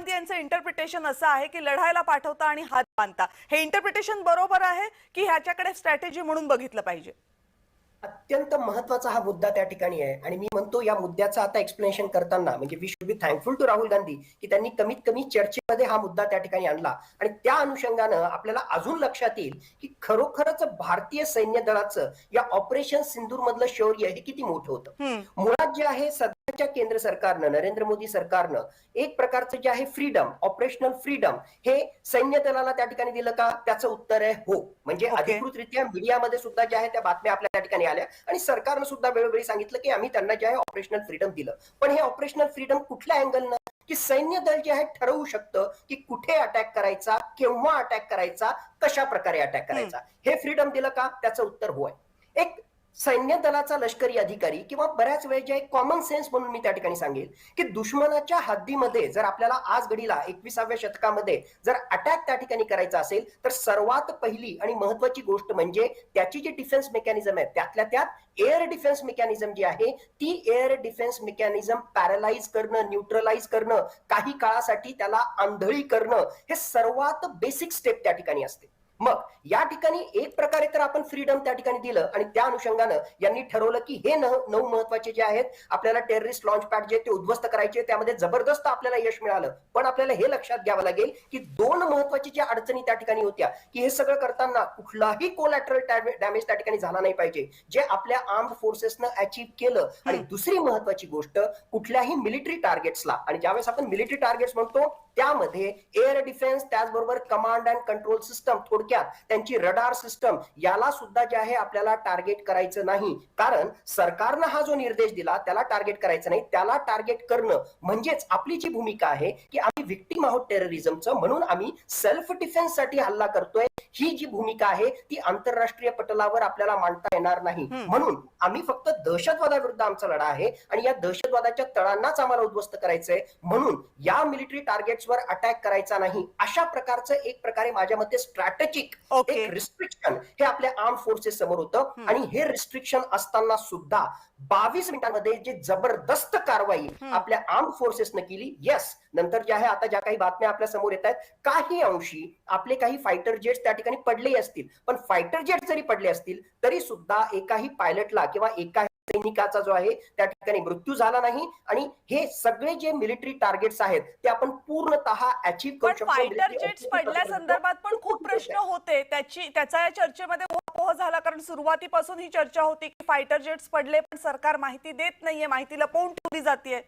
गांधी यांचं इंटरप्रिटेशन असं आहे की लढायला पाठवता आणि हात बांधता. हे इंटरप्रिटेशन बरोबर आहे की ह्याच्याकडे स्ट्रॅटेजी म्हणून बघितलं पाहिजे? अत्यंत महत्त्वाचा हा मुद्दा त्या ठिकाणी आहे. आणि मी म्हणतो या मुद्द्याचं आता एक्सप्लेनेशन करताना म्हणजे we should be thankful to Rahul Gandhi की त्यांनी कमीत कमी चर्चेमध्ये हा मुद्दा त्या ठिकाणी आणला. आणि त्या अनुषंगानं आपल्याला अजून लक्षात येईल की खरोखरच भारतीय सैन्य दलाचं या ऑपरेशन सिंदूर मधलं शौर्य हे किती मोठं होतं. मुळात जे आहे सध्याच्या केंद्र सरकारनं नरेंद्र मोदी सरकारनं एक प्रकारचं जे आहे फ्रीडम ऑपरेशनल फ्रीडम हे सैन्य दलाला त्या ठिकाणी दिलं का? त्याचं उत्तर आहे हो. म्हणजे. अधिकृतरित्या मीडियामध्ये सुद्धा जे आहे त्या बातम्या आपल्या त्या ठिकाणी आल्या आणि सरकारनं सुद्धा वेळोवेळी सांगितलं की आम्ही त्यांना जे आहे ऑपरेशनल फ्रीडम दिलं. पण हे ऑपरेशनल फ्रीडम कुठल्या अँगलनं की सैन्य दल जे आहे ठरवू शकतं की कुठे अटॅक करायचा केव्हा अटॅक करायचा कशा प्रकारे अटॅक करायचा. हे फ्रीडम दिलं का? त्याचं उत्तर होय एक सैन्य दलाचा लष्करी अधिकारी किंवा बऱ्याच वेळ जे कॉमन सेन्स म्हणून मी त्या ठिकाणी सांगेल की दुश्मनाच्या हद्दीमध्ये जर आपल्याला आज घडीला एकविसाव्या शतकामध्ये जर अटॅक त्या ठिकाणी करायचा असेल तर सर्वात पहिली आणि महत्वाची गोष्ट म्हणजे त्याची जी डिफेन्स मेकॅनिझम आहे त्यातल्या त्यात एअर डिफेन्स मेकॅनिझम जी आहे ती एअर डिफेन्स मेकॅनिझम पॅरालाइज करणं न्यूट्रलाइज करणं काही काळासाठी त्याला आंधळी करणं हे सर्वात बेसिक स्टेप त्या ठिकाणी असते. मग या ठिकाणी एक प्रकारे तर आपण फ्रीडम त्या ठिकाणी दिलं आणि त्या अनुषंगानं यांनी ठरवलं की हे नऊ महत्त्वाचे जे आहेत आपल्याला टेररिस्ट लॉन्च पॅड जे ते उद्ध्वस्त करायचे त्यामध्ये जबरदस्त आपल्याला यश मिळालं. पण आपल्याला हे लक्षात घ्यावं लागेल की दोन महत्वाची ज्या अडचणी त्या ठिकाणी होत्या की हे सगळं करताना कुठलाही कोलॅटरल डॅमेज त्या ठिकाणी झाला नाही पाहिजे. जे आपल्या आर्म्ड फोर्सेसनं अचीव्ह केलं आणि दुसरी महत्वाची गोष्ट कुठल्याही मिलिटरी टार्गेट्सला आणि ज्यावेळेस आपण मिलिटरी टार्गेट्स म्हणतो त्यामध्ये एअर डिफेन्स त्याचबरोबर कमांड अँड कंट्रोल सिस्टम थोडक्यात त्यांची रडार सिस्टम याला सुद्धा जे आहे आपल्याला टार्गेट करायचं नाही. कारण सरकारनं हा जो निर्देश दिला त्याला टार्गेट करायचं नाही. त्याला टार्गेट करणं म्हणजेच आपली जी भूमिका आहे की आम्ही विक्टीम आहोत टेररिझमचं म्हणून आम्ही सेल्फ डिफेन्ससाठी हल्ला करतोय. ही जी भूमिका आहे ती आंतरराष्ट्रीय पटलावर आपल्याला मांडता येणार नाही. म्हणून आम्ही फक्त दहशतवादाविरुद्ध आमचा लढा आहे आणि या दहशतवादाच्या तळांनाच आम्हाला उद्ध्वस्त करायचंय. म्हणून या मिलिटरी टार्गेट्सवर अटॅक करायचा नाही. अशा प्रकारचं एक प्रकारे माझ्या मते स्ट्रॅटेजिक ओके एक रिस्ट्रिक्शन हे आपल्या आर्म फोर्सेस समोर होतं. आणि हे रिस्ट्रिक्शन असताना सुद्धा बावीस मिनिटांमध्ये जे जबरदस्त कारवाई. आपल्या आर्म फोर्सेसनं केली येस नंतर जे आहे आता ज्या काही बातम्या आपल्यासमोर येत आहेत काही अंशी आपले काही फायटर जेट्स त्या ठिकाणी पडले असतील. पण फायटर जेट जरी पडले असतील तरी सुद्धा एकाही पायलटला किंवा एकाही सैनिकाचा जो आहे त्या ठिकाणी मृत्यू झाला नाही. आणि हे सगळे जे मिलिटरी टार्गेट्स आहेत ते आपण पूर्णतः अचीव्ह करू शकतो. फायटर जेट्स पडल्या. संदर्भात पण खूप प्रश्न होते. त्याची त्याचा या चर्चेमध्ये उहापोह झाला. कारण सुरुवातीपासून ही चर्चा होती की फायटर जेट्स पडले पण सरकार माहिती देत नाहीये. माहिती लपवून ठेवली जाते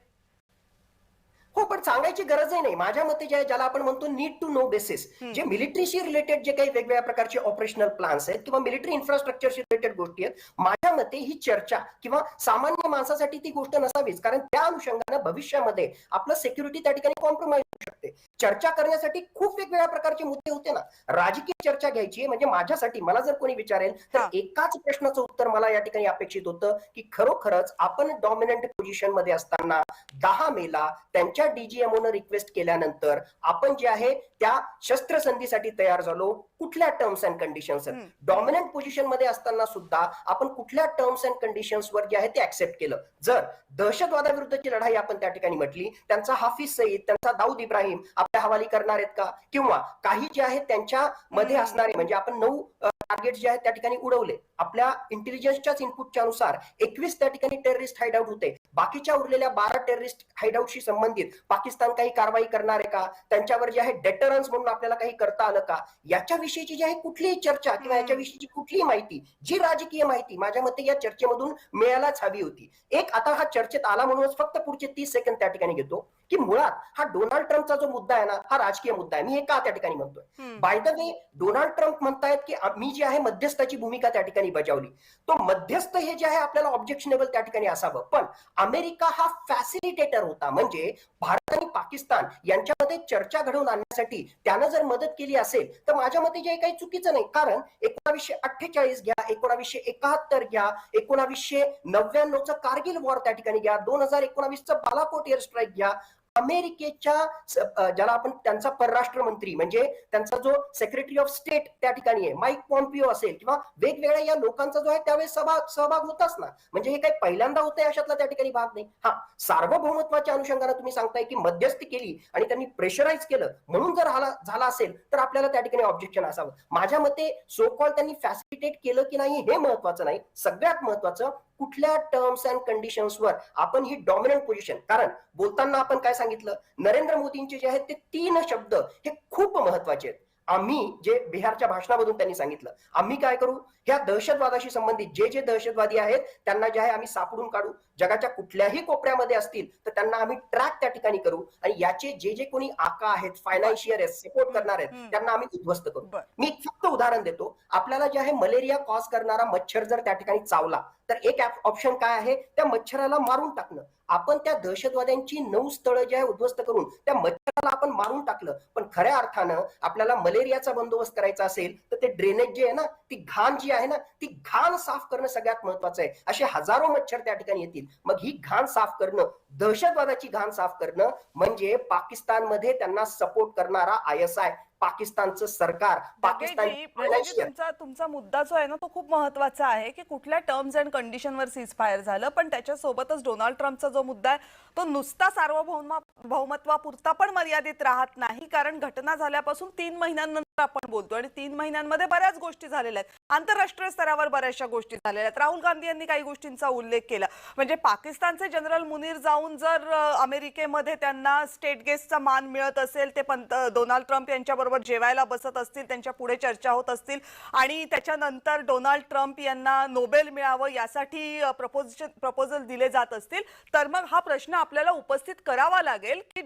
हो पण सांगायची गरजही नाही. माझ्या मते जे आहे ज्याला आपण म्हणतो नीड टू नो बेसिस जे मिलिटरीशी रिलेटेड जे काही वेगवेगळ्या प्रकारचे ऑपरेशनल प्लान्स आहेत किंवा मिलिटरी इन्फ्रास्ट्रक्चरशी रिलेटेड गोष्टी आहेत माझ्या मते ही चर्चा किंवा सामान्य माणसासाठी ती गोष्ट नसावीच. कारण त्या अनुषंगानं भविष्यामध्ये आपलं सिक्युरिटी त्या ठिकाणी कॉम्प्रोमाइज शकते चर्चा करण्यासाठी खूप वेगवेगळ्या प्रकारचे मुद्दे होते ना राजकीय चर्चा घ्यायची म्हणजे माझ्यासाठी मला जर कोणी विचारेल तर. एकाच प्रश्नाचं उत्तर मला या ठिकाणी अपेक्षित होतं की खरोखरच आपण डॉमिनंट पोझिशनमध्ये असताना दहा मेला त्यांच्या डीजीएमओ न रिक्वेस्ट केल्यानंतर आपण जे आहे त्या शस्त्रसंधीसाठी तयार झालो कुठल्या टर्म्स अँड कंडिशन्स. डॉमिनंट पोझिशनमध्ये असताना सुद्धा आपण कुठल्या टर्म्स अँड कंडिशन्स वर जे आहे ते ऍक्सेप्ट केलं जर दहशतवादाविरुद्धची लढाई आपण त्या ठिकाणी म्हटली त्यांचा हाफिज सईद त्यांचा दाऊद इब्राहिम? आपल्या हवाली करणार आहेत का? किंवा काही जे आहेत त्यांच्या मध्ये. असणारे म्हणजे आपण नऊ टार्गेट जे आहेत त्या ठिकाणी उडवले. आपल्या इंटेलिजन्सच्याच इनपुटच्या अनुसार एकवीस त्या ठिकाणी टेररिस्ट हाईडआउट होते. बाकीच्या उरलेल्या बारा टेररिस्ट हाईडआउटशी संबंधित पाकिस्तान काही कारवाई करणार आहे का? त्यांच्यावर जे आहे डेटरन्स म्हणून आपल्याला काही करता आलं का? याच्याविषयीची जी आहे कुठलीही चर्चा किंवा. याच्याविषयीची कुठलीही माहिती जी राजकीय माहिती माझ्या मते या चर्चेमधून मिळायलाच हवी होती. एक आता हा चर्चेत आला म्हणूनच फक्त पुढचे तीस सेकंद त्या ठिकाणी घेतो. की मुळात हा डोनाल्ड ट्रम्पचा जो मुद्दा आहे ना हा राजकीय मुद्दा आहे. मी हे का त्या ठिकाणी म्हणतोय? By the way Donald Trump म्हणतायत की मी जी आहे मध्यस्थाची भूमिका त्या ठिकाणी बजावली. तो मध्यस्थ हे जे आहे आपल्याला ऑब्जेक्शनेबल त्या ठिकाणी असावं. पण अमेरिका हा फॅसिलिटेटर होता. म्हणजे भारत आणि पाकिस्तान यांच्यामध्ये चर्चा घडवून आणण्यासाठी त्यानं जर मदत केली असेल तर माझ्या मते जे काही चुकीचं नाही. कारण एकोणावीसशे अठ्ठेचाळीस घ्या एकोणावीसशे एकाहत्तर घ्या एकोणावीसशे नव्याण्णवचं कारगिल वॉर त्या ठिकाणी घ्या दोन हजार एकोणावीसचं बालाकोट एअर स्ट्राईक घ्या अमेरिकेच्या ज्याला आपण त्यांचा परराष्ट्र मंत्री म्हणजे त्यांचा जो सेक्रेटरी ऑफ स्टेट त्या ठिकाणी आहे माईक पॉम्पिओ असेल किंवा वेगवेगळ्या या लोकांचा जो आहे त्यावेळेस सहभाग सहभाग होताच ना. म्हणजे हे काही पहिल्यांदा होतंय अशातला त्या ठिकाणी भाग नाही. हा सार्वभौमत्वाच्या अनुषंगाने तुम्ही सांगताय की मध्यस्थी केली आणि त्यांनी प्रेशराईज केलं. म्हणून जर झाला असेल तर आपल्याला त्या ठिकाणी ऑब्जेक्शन असावं. माझ्या मते सो कॉल त्यांनी फॅसिलिटेट केलं की नाही हे महत्वाचं नाही. सगळ्यात महत्वाचं कुठल्या टर्म्स अँड कंडिशन्सवर आपण ही डॉमिनंट पोझिशन कारण बोलताना आपण काय सांगितलं? नरेंद्र मोदींचे जे आहेत ते तीन शब्द हे खूप महत्त्वाचे आहेत. आम्ही जे बिहारच्या भाषणामधून त्यांनी सांगितलं आम्ही काय करू? ह्या दहशतवादाशी संबंधित जे जे दहशतवादी आहेत त्यांना जे आहे आम्ही सापडून काढू. जगाच्या कुठल्याही कोपऱ्यामध्ये असतील तर त्यांना आम्ही ट्रॅक त्या ठिकाणी करू. आणि याचे जे जे कोणी आका आहेत फायनान्शियल आहेत सपोर्ट करणार आहेत. त्यांना आम्ही उद्ध्वस्त करू. मी फक्त उदाहरण देतो. आपल्याला जे आहे मलेरिया कॉज करणारा मच्छर जर त्या ठिकाणी चावला तर एक ऑप्शन काय आहे? त्या मच्छराला मारून टाकणं. आपण त्या दहशतवाद्यांची नऊ स्थळं जे आहे उद्ध्वस्त करून त्या मच्छराला आपण मारून टाकलं. पण खऱ्या अर्थानं आपल्याला मलेरियाचा बंदोबस्त करायचा असेल तर ते ड्रेनेज जे आहे ना ती घाण जी आहे ना ती घाण साफ करणं सगळ्यात महत्वाचं आहे. असे हजारो मच्छर त्या ठिकाणी येतील. मग ही घाण साफ करणं दहशतवादाची घाण साफ करणं म्हणजे पाकिस्तानमध्ये त्यांना सपोर्ट करणारा आय एस आय पाकिस्तानचं सरकार पाकिस्तान तुमचा तुमचा मुद्दा जो आहे ना तो खूप महत्त्वाचा आहे की कुठल्या टर्म्स अँड कंडिशनवर सीज फायर झालं पण त्याच्यासोबतच डोनाल्ड ट्रम्पचा जो मुद्दा आहे तो नुसता सार्वभौम भौमत्वापुरता पण मर्यादित राहत नाही कारण घटना झाल्यापासून तीन महिन्यांनंतर आपण बोलतो आणि तीन महिन्यांमध्ये बऱ्याच गोष्टी झालेल्या आहेत. आंतरराष्ट्रीय स्तरावर बऱ्याचशा गोष्टी झालेल्या आहेत. राहुल गांधी यांनी काही गोष्टींचा उल्लेख केला. म्हणजे पाकिस्तानचे जनरल मुनीर जाऊन जर अमेरिकेमध्ये त्यांना स्टेट गेस्टचा मान मिळत असेल ते पंत डोनाल्ड ट्रम्प यांच्याबरोबर जेवायला बसत असतील त्यांच्या पुढे चर्चा होत असतील आणि त्याच्यानंतर डोनाल्ड ट्रम्प यांना नोबेल मिळावं यासाठी प्रपोज प्रपोजल दिले जात असतील तर मग हा प्रश्न आपल्याला उपस्थित करावा लागेल की